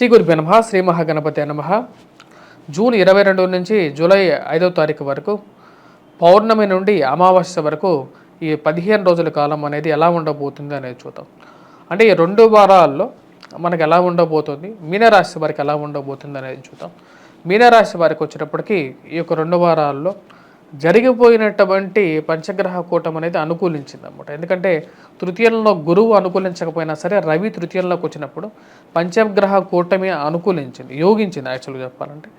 శ్రీ గురుభ్య నమ శ్రీ మహాగణపతి నమ. జూన్ ఇరవై రెండు నుంచి జూలై ఐదో తారీఖు వరకు పౌర్ణమి నుండి అమావాస్య వరకు ఈ పదిహేను రోజుల కాలం అనేది ఎలా ఉండబోతుంది అనేది చూద్దాం. అంటే ఈ రెండు వారాల్లో మనకు ఎలా ఉండబోతుంది మీనరాశి వారికి ఎలా ఉండబోతుంది అనేది చూద్దాం. మీనరాశి వారికి వచ్చేటప్పటికి ఈ యొక్క రెండు వారాల్లో జరిగిపోయినటువంటి పంచగ్రహ కూటం అనేది అనుకూలించింది అనమాట ఎందుకంటే తృతీయంలో గురువు అనుకూలించకపోయినా సరే రవి తృతీయంలోకి వచ్చినప్పుడు పంచగ్రహ కూటమి అనుకూలించింది యోగించింది యాక్చువల్గా చెప్పాలంటే.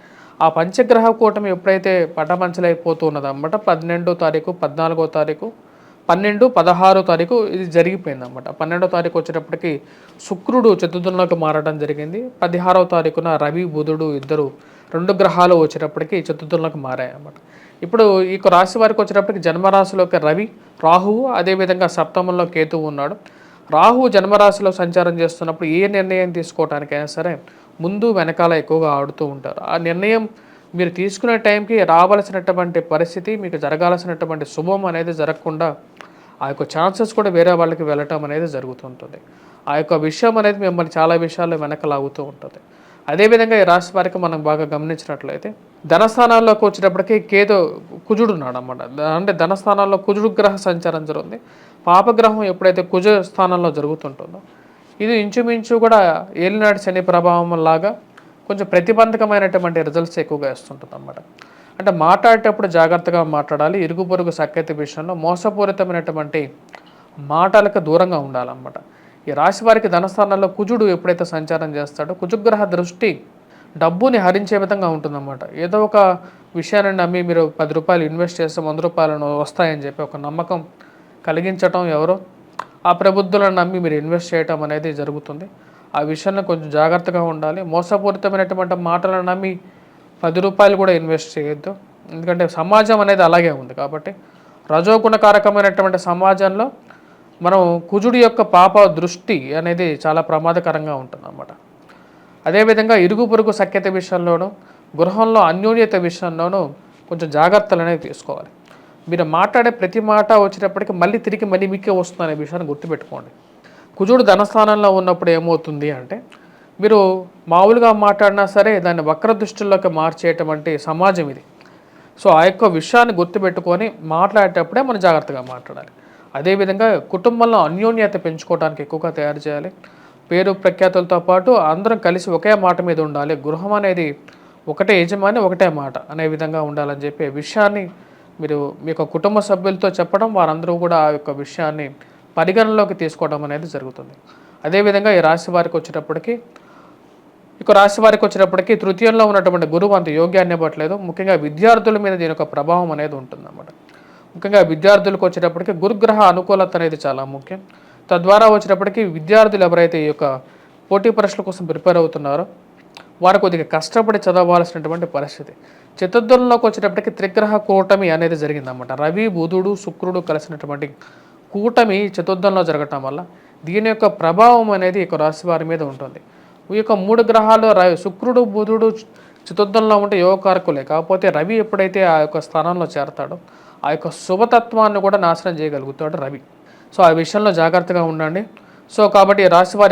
ఆ పంచగ్రహ కూటమి ఎప్పుడైతే పటమంచలైపోతూ ఉన్నదన్నమాట పన్నెండో తారీఖు పద్నాలుగో తారీఖు పన్నెండు పదహారో తారీఖు ఇది జరిగిపోయింది అనమాట పన్నెండో తారీఖు వచ్చేటప్పటికి శుక్రుడు చతుర్థంలోకి మారడం జరిగింది. పదిహారో తారీఖున రవి బుధుడు ఇద్దరు రెండు గ్రహాలు వచ్చేటప్పటికి చతుర్థంలోకి మారాయి అన్నమాట ఇప్పుడు ఈ రాశి వారికి వచ్చేటప్పటికి జన్మరాశిలోకి రవి రాహువు అదేవిధంగా సప్తమంలో కేతువు ఉన్నాడు. రాహు జన్మరాశిలో సంచారం చేస్తున్నప్పుడు ఏ నిర్ణయం తీసుకోవటానికైనా సరే ముందు వెనకాల ఎక్కువగా ఆడుతూ ఉంటారు. ఆ నిర్ణయం మీరు తీసుకునే టైంకి రావాల్సినటువంటి పరిస్థితి మీకు జరగాల్సినటువంటి శుభం అనేది జరగకుండా ఆ యొక్క ఛాన్సెస్ కూడా వేరే వాళ్ళకి వెళ్ళటం అనేది జరుగుతుంటుంది. ఆ యొక్క విషయం అనేది మిమ్మల్ని చాలా విషయాల్లో వెనక లాగుతూ ఉంటుంది. అదేవిధంగా ఈ రాశి వారికి మనం బాగా గమనించినట్లయితే ధనస్థానాల్లోకి వచ్చేటప్పటికి కేదో కుజుడు ఉన్నాడు అంటే ధనస్థానాల్లో కుజుడు గ్రహ సంచారం జరుగుతుంది. పాపగ్రహం ఎప్పుడైతే కుజ స్థానంలో జరుగుతుంటుందో ఇది ఇంచుమించు కూడా ఏలినాటి శని ప్రభావం లాగా కొంచెం ప్రతిబంధకమైనటువంటి రిజల్ట్స్ ఎక్కువగా ఇస్తుంటుంది అన్నమాట అంటే మాట్లాడేటప్పుడు జాగ్రత్తగా మాట్లాడాలి. ఇరుగు పొరుగు సఖ్యత విషయంలో మోసపూరితమైనటువంటి మాటలకు దూరంగా ఉండాలన్నమాట. ఈ రాశి వారికి ధనస్థానంలో కుజుడు ఎప్పుడైతే సంచారం చేస్తాడో కుజుగ్రహ దృష్టి డబ్బుని హరించే విధంగా ఉంటుందన్నమాట. ఏదో ఒక విషయాన్ని నమ్మి మీరు పది రూపాయలు ఇన్వెస్ట్ చేస్తే వంద రూపాయలను వస్తాయని చెప్పి ఒక నమ్మకం కలిగించటం ఎవరో ఆ ప్రబుద్ధులను నమ్మి మీరు ఇన్వెస్ట్ చేయటం అనేది జరుగుతుంది. ఆ విషయంలో కొంచెం జాగ్రత్తగా ఉండాలి. మోసపూరితమైనటువంటి మాటలను నమ్మి పది రూపాయలు కూడా ఇన్వెస్ట్ చేయొద్దు. ఎందుకంటే సమాజం అనేది అలాగే ఉంది కాబట్టి రజోగుణకారకమైనటువంటి సమాజంలో మనం కుజుడి యొక్క పాప దృష్టి అనేది చాలా ప్రమాదకరంగా ఉంటుంది అన్నమాట అదేవిధంగా ఇరుగు పొరుగు సఖ్యత విషయంలోనూ గృహంలో అన్యోన్యత విషయంలోనూ కొంచెం జాగ్రత్తలు అనేవి తీసుకోవాలి. మీరు మాట్లాడే ప్రతి మాట వచ్చేటప్పటికి మళ్ళీ తిరిగి మళ్ళీ మీకే వస్తుంది అనే విషయాన్ని గుర్తుపెట్టుకోండి. కుజుడు ధనస్థానంలో ఉన్నప్పుడు ఏమవుతుంది అంటే మీరు మామూలుగా మాట్లాడినా సరే దాన్ని వక్ర దృష్టిలోకి మార్చేటువంటి సమాజం ఇది. సో ఆ యొక్క విషయాన్ని గుర్తుపెట్టుకొని మాట్లాడేటప్పుడే మనం జాగ్రత్తగా మాట్లాడాలి. అదేవిధంగా కుటుంబంలో అన్యోన్యత పెంచుకోవడానికి ఎక్కువగా తయారు చేయాలి. పేరు ప్రఖ్యాతులతో పాటు అందరం కలిసి ఒకే మాట మీద ఉండాలి. గృహం అనేది ఒకటే యజమాని ఒకటే మాట అనే విధంగా ఉండాలని చెప్పే విషయాన్ని మీరు మీ యొక్క కుటుంబ సభ్యులతో చెప్పడం వారందరూ కూడా ఆ యొక్క విషయాన్ని పరిగణనలోకి తీసుకోవడం అనేది జరుగుతుంది. అదేవిధంగా ఈ రాశి వారికి వచ్చేటప్పటికి ఇక రాశి వారికి వచ్చేటప్పటికి తృతీయంలో ఉన్నటువంటి గురువు అంత యోగ్యాన్ని ఇవ్వట్లేదు. ముఖ్యంగా విద్యార్థుల మీద దీని యొక్క ప్రభావం అనేది ఉంటుందన్నమాట. ముఖ్యంగా విద్యార్థులకు వచ్చేటప్పటికి గురుగ్రహ అనుకూలత అనేది చాలా ముఖ్యం. తద్వారా వచ్చేటప్పటికి విద్యార్థులు ఎవరైతే ఈ యొక్క పోటీ పరీక్షల కోసం ప్రిపేర్ అవుతున్నారో వారు కొద్దిగా కష్టపడి చదవాల్సినటువంటి పరిస్థితి. చతుర్థంలోకి వచ్చేటప్పటికి త్రిగ్రహ కూటమి అనేది జరిగిందన్నమాట. రవి బుధుడు శుక్రుడు కలిసినటువంటి కూటమి చతుర్థంలో జరగటం వల్ల దీని యొక్క ప్రభావం అనేది ఈ రాశి వారి మీద ఉంటుంది. ఈ యొక్క మూడు గ్రహాలు రవి శుక్రుడు బుధుడు చతుర్థంలో ఉంటే యోగకారకులే కాకపోతే రవి ఎప్పుడైతే ఆ యొక్క స్థానంలో చేరతాడో ఆ యొక్క శుభతత్వాన్ని కూడా నాశనం చేయగలుగుతాడు రవి. సో ఆ విషయంలో జాగ్రత్తగా ఉండండి. సో కాబట్టి ఈ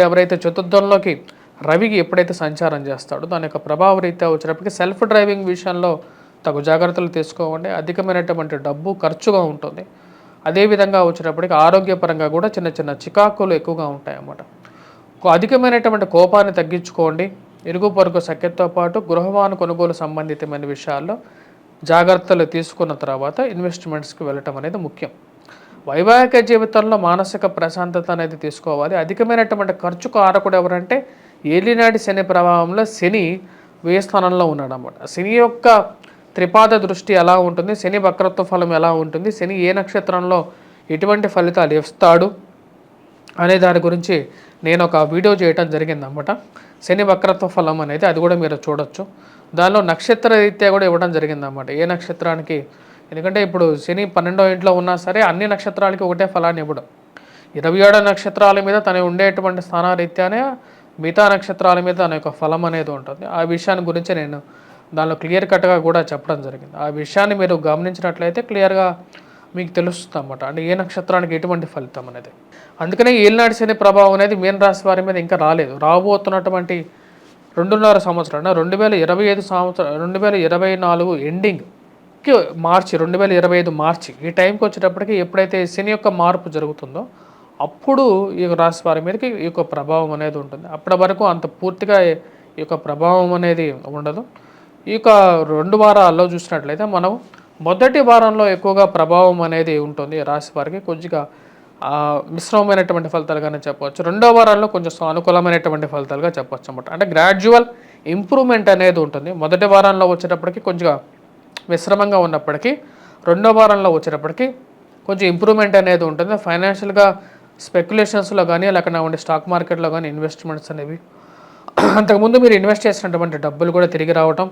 ఎవరైతే చతుర్థంలోకి రవికి ఎప్పుడైతే సంచారం చేస్తాడో దాని యొక్క ప్రభావ రీత్యా వచ్చినప్పటికీ సెల్ఫ్ డ్రైవింగ్ విషయంలో తగు జాగ్రత్తలు తీసుకోవండి. అధికమైనటువంటి డబ్బు ఖర్చుగా ఉంటుంది. అదేవిధంగా వచ్చినప్పటికీ ఆరోగ్యపరంగా కూడా చిన్న చిన్న చికాకులు ఎక్కువగా ఉంటాయి అన్నమాట అధికమైనటువంటి కోపాన్ని తగ్గించుకోండి. ఇరుగు పొరుగు సఖ్యతతో పాటు గృహవాహన కొనుగోలు సంబంధితమైన విషయాల్లో జాగ్రత్తలు తీసుకున్న తర్వాత ఇన్వెస్ట్మెంట్స్కి వెళ్ళటం అనేది ముఖ్యం. వైవాహిక జీవితంలో మానసిక ప్రశాంతత అనేది తీసుకోవాలి. అధికమైనటువంటి ఖర్చుకు ఆరకుడు ఎవరంటే ఏలినాటి శని ప్రభావంలో శని వ్యయ స్థానంలో ఉన్నాడు అనమాట శని యొక్క త్రిపాద దృష్టి ఎలా ఉంటుంది? శని వక్రత్వ ఫలం ఎలా ఉంటుంది? శని ఏ నక్షత్రంలో ఎటువంటి ఫలితాలు ఇస్తాడు? అనే దాని గురించి నేను ఒక వీడియో చేయటం జరిగిందన్నమాట. శని వక్రత్వ ఫలం అనేది అది కూడా మీరు చూడొచ్చు. దానిలో నక్షత్ర రీత్యా కూడా ఇవ్వడం జరిగిందన్నమాట. ఏ నక్షత్రానికి? ఎందుకంటే ఇప్పుడు శని పన్నెండో ఇంట్లో ఉన్నా సరే అన్ని నక్షత్రాలకి ఒకటే ఫలాన్ని ఇవ్వడం. ఇరవై ఏడో నక్షత్రాల మీద తను ఉండేటువంటి స్థానరీత్యానే మిగతా నక్షత్రాల మీద తన యొక్క ఫలం అనేది ఉంటుంది. ఆ విషయాన్ని గురించి నేను దానిలో క్లియర్ కట్గా కూడా చెప్పడం జరిగింది. ఆ విషయాన్ని మీరు గమనించినట్లయితే క్లియర్గా మీకు తెలుస్తుంది అన్నమాట అంటే ఏ నక్షత్రానికి ఎటువంటి ఫలితం అనేది. అందుకనే ఏలినాటి శని ప్రభావం అనేది మీన రాశి వారి మీద ఇంకా రాలేదు. రాబోతున్నటువంటి రెండున్నర సంవత్సరాలు రెండు వేల ఇరవై ఐదు సంవత్సరం రెండు వేల ఇరవై నాలుగు ఎండింగ్కి మార్చి రెండు వేల ఇరవై ఐదు మార్చి ఈ టైంకి వచ్చేటప్పటికి ఎప్పుడైతే శని యొక్క మార్పు జరుగుతుందో అప్పుడు ఈ రాశి వారి మీదకి ఈ యొక్క ప్రభావం అనేది ఉంటుంది. అప్పటి వరకు అంత పూర్తిగా ఈ యొక్క ప్రభావం అనేది ఉండదు. ఈ యొక్క రెండు వారాల్లో చూసినట్లయితే మనం మొదటి వారంలో ఎక్కువగా ప్రభావం అనేది ఉంటుంది ఈ రాశి వారికి. కొద్దిగా మిశ్రమమైనటువంటి ఫలితాలుగానే చెప్పవచ్చు. రెండో వారాల్లో కొంచెం అనుకూలమైనటువంటి ఫలితాలుగా చెప్పవచ్చు అనమాట అంటే గ్రాడ్యువల్ ఇంప్రూవ్మెంట్ అనేది ఉంటుంది. మొదటి వారంలో వచ్చేటప్పటికి కొంచెం మిశ్రమంగా ఉన్నప్పటికీ రెండో వారంలో వచ్చేటప్పటికి కొంచెం ఇంప్రూవ్మెంట్ అనేది ఉంటుంది. ఫైనాన్షియల్గా స్పెక్యులేషన్స్లో కానీ లేకుండా ఉండే స్టాక్ మార్కెట్లో కానీ ఇన్వెస్ట్మెంట్స్ అనేవి. అంతకుముందు మీరు ఇన్వెస్ట్ చేసినటువంటి డబ్బులు కూడా తిరిగి రావటం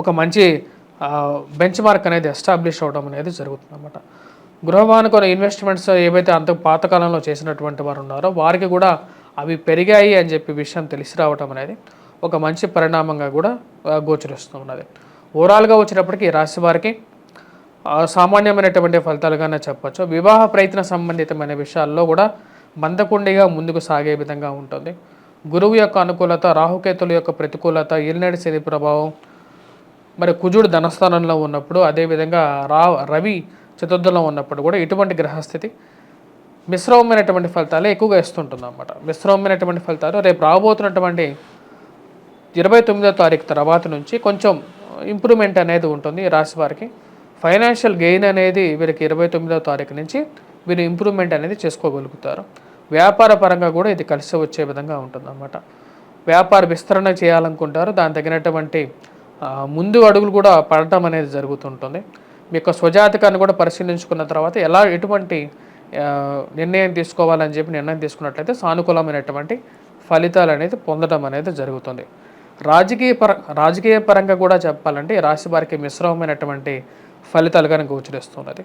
ఒక మంచి బెంచ్ మార్క్ అనేది ఎస్టాబ్లిష్ అవ్వడం అనేది జరుగుతుంది అనమాట గృహవానుకొని ఇన్వెస్ట్మెంట్స్ ఏవైతే అంత పాతకాలంలో చేసినటువంటి వారు ఉన్నారో వారికి కూడా అవి పెరిగాయి అని చెప్పి విషయం తెలిసి రావటం అనేది ఒక మంచి పరిణామంగా కూడా ఆ, గోచరిస్తూ ఉన్నది. ఓవరాల్గా వచ్చినప్పటికీ రాశి వారికి సామాన్యమైనటువంటి ఫలితాలుగానే చెప్పచ్చు. వివాహ ప్రయత్న సంబంధితమైన విషయాల్లో కూడా మందకుండిగా ముందుకు సాగే విధంగా ఉంటుంది. గురువు యొక్క అనుకూలత రాహుకేతుల యొక్క ప్రతికూలత ఇల్నడి శని ప్రభావం మరి కుజుడు ధనస్థానంలో ఉన్నప్పుడు అదేవిధంగా రా రవి చతుర్థంలో ఉన్నప్పుడు కూడా ఇటువంటి గ్రహస్థితి మిశ్రమమైనటువంటి ఫలితాలే ఎక్కువగా ఇస్తుంటుంది అనమాట మిశ్రమమైనటువంటి ఫలితాలు రేపు రాబోతున్నటువంటి ఇరవై తొమ్మిదో తారీఖు తర్వాత నుంచి కొంచెం ఇంప్రూవ్మెంట్ అనేది ఉంటుంది రాశి వారికి. ఫైనాన్షియల్ గెయిన్ అనేది వీరికి ఇరవై తొమ్మిదో తారీఖు నుంచి వీరు ఇంప్రూవ్మెంట్ అనేది చేసుకోగలుగుతారు. వ్యాపార పరంగా కూడా ఇది కలిసి వచ్చే విధంగా ఉంటుందన్నమాట. వ్యాపార విస్తరణ చేయాలనుకుంటారు దాని తగినటువంటి ముందు అడుగులు కూడా పడటం అనేది జరుగుతుంటుంది. మీ యొక్క స్వజాతకాన్ని కూడా పరిశీలించుకున్న తర్వాత ఎలా ఎటువంటి నిర్ణయం తీసుకోవాలని చెప్పి నిర్ణయం తీసుకున్నట్లయితే సానుకూలమైనటువంటి ఫలితాలు అనేది పొందడం అనేది జరుగుతుంది. రాజకీయ పర రాజకీయ పరంగా కూడా చెప్పాలంటే రాశి వారికి మిశ్రమమైనటువంటి ఫలితాలు కనుక గోచరిస్తున్నది.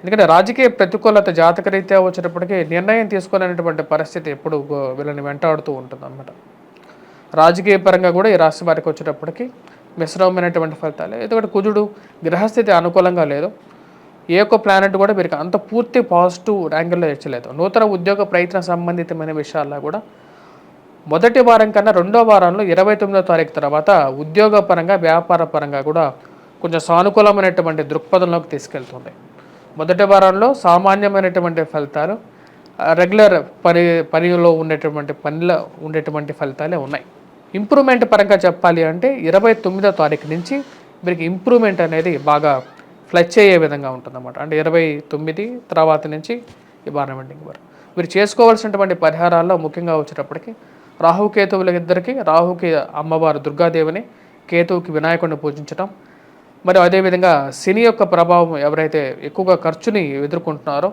ఎందుకంటే రాజకీయ ప్రతికూలత జాతకరీత్యా వచ్చినప్పటికీ నిర్ణయం తీసుకునేటువంటి పరిస్థితి ఎప్పుడు వీళ్ళని వెంటాడుతూ ఉంటుంది అన్నమాట రాజకీయ పరంగా కూడా ఈ రాశి వారికి వచ్చేటప్పటికీ మిశ్రమమైనటువంటి ఫలితాలు. ఎందుకంటే కుజుడు గ్రహస్థితి అనుకూలంగా లేదు. ఏ ఒక్క ప్లానెట్ కూడా వీరికి అంత పూర్తి పాజిటివ్ ర్యాంకుల్లో తెచ్చలేదు నూతన ఉద్యోగ ప్రయత్న సంబంధితమైన విషయాల్లో కూడా మొదటి వారం కన్నా రెండో వారంలో ఇరవై తొమ్మిదో తారీఖు తర్వాత ఉద్యోగ పరంగా వ్యాపార పరంగా కూడా కొంచెం సానుకూలమైనటువంటి దృక్పథంలోకి తీసుకెళ్తుంది. మొదటి వారంలో సామాన్యమైనటువంటి ఫలితాలు రెగ్యులర్ పని పనిలో ఉండేటువంటి పనిలో ఉండేటువంటి ఫలితాలే ఉన్నాయి. ఇంప్రూవ్మెంట్ పరంగా చెప్పాలి అంటే ఇరవై తొమ్మిదో తారీఖు నుంచి వీరికి ఇంప్రూవ్మెంట్ అనేది బాగా ఫ్లచ్ అయ్యే విధంగా ఉంటుందన్నమాట. అంటే ఇరవై తొమ్మిది తర్వాత నుంచి ఈ వారం ఎండింగ్ వరకు. వీరు చేసుకోవాల్సినటువంటి పరిహారాల్లో ముఖ్యంగా వచ్చేటప్పటికి రాహుకేతువుల ఇద్దరికి రాహుకి అమ్మవారు దుర్గాదేవిని కేతువుకి వినాయకుడిని పూజించడం మరి అదేవిధంగా శని యొక్క ప్రభావం ఎవరైతే ఎక్కువగా ఖర్చుని ఎదుర్కొంటున్నారో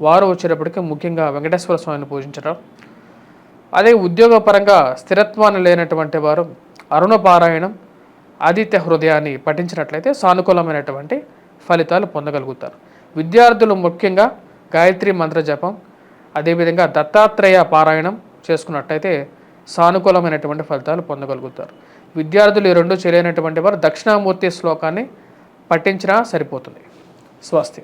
వారు వచ్చేటప్పటికి ముఖ్యంగా వెంకటేశ్వర స్వామిని పూజించడం అదే ఉద్యోగపరంగా స్థిరత్వాన్ని లేనటువంటి వారు అరుణ పారాయణం ఆదిత్య హృదయాన్ని పఠించినట్లయితే సానుకూలమైనటువంటి ఫలితాలు పొందగలుగుతారు. విద్యార్థులు ముఖ్యంగా గాయత్రి మంత్ర జపం అదేవిధంగా దత్తాత్రేయ పారాయణం చేసుకున్నట్లయితే సానుకూలమైనటువంటి ఫలితాలు పొందగలుగుతారు. విద్యార్థులు ఈ రెండు చేయలేనటువంటి వారు దక్షిణామూర్తి శ్లోకాన్ని పఠించినా సరిపోతుంది. స్వస్తి.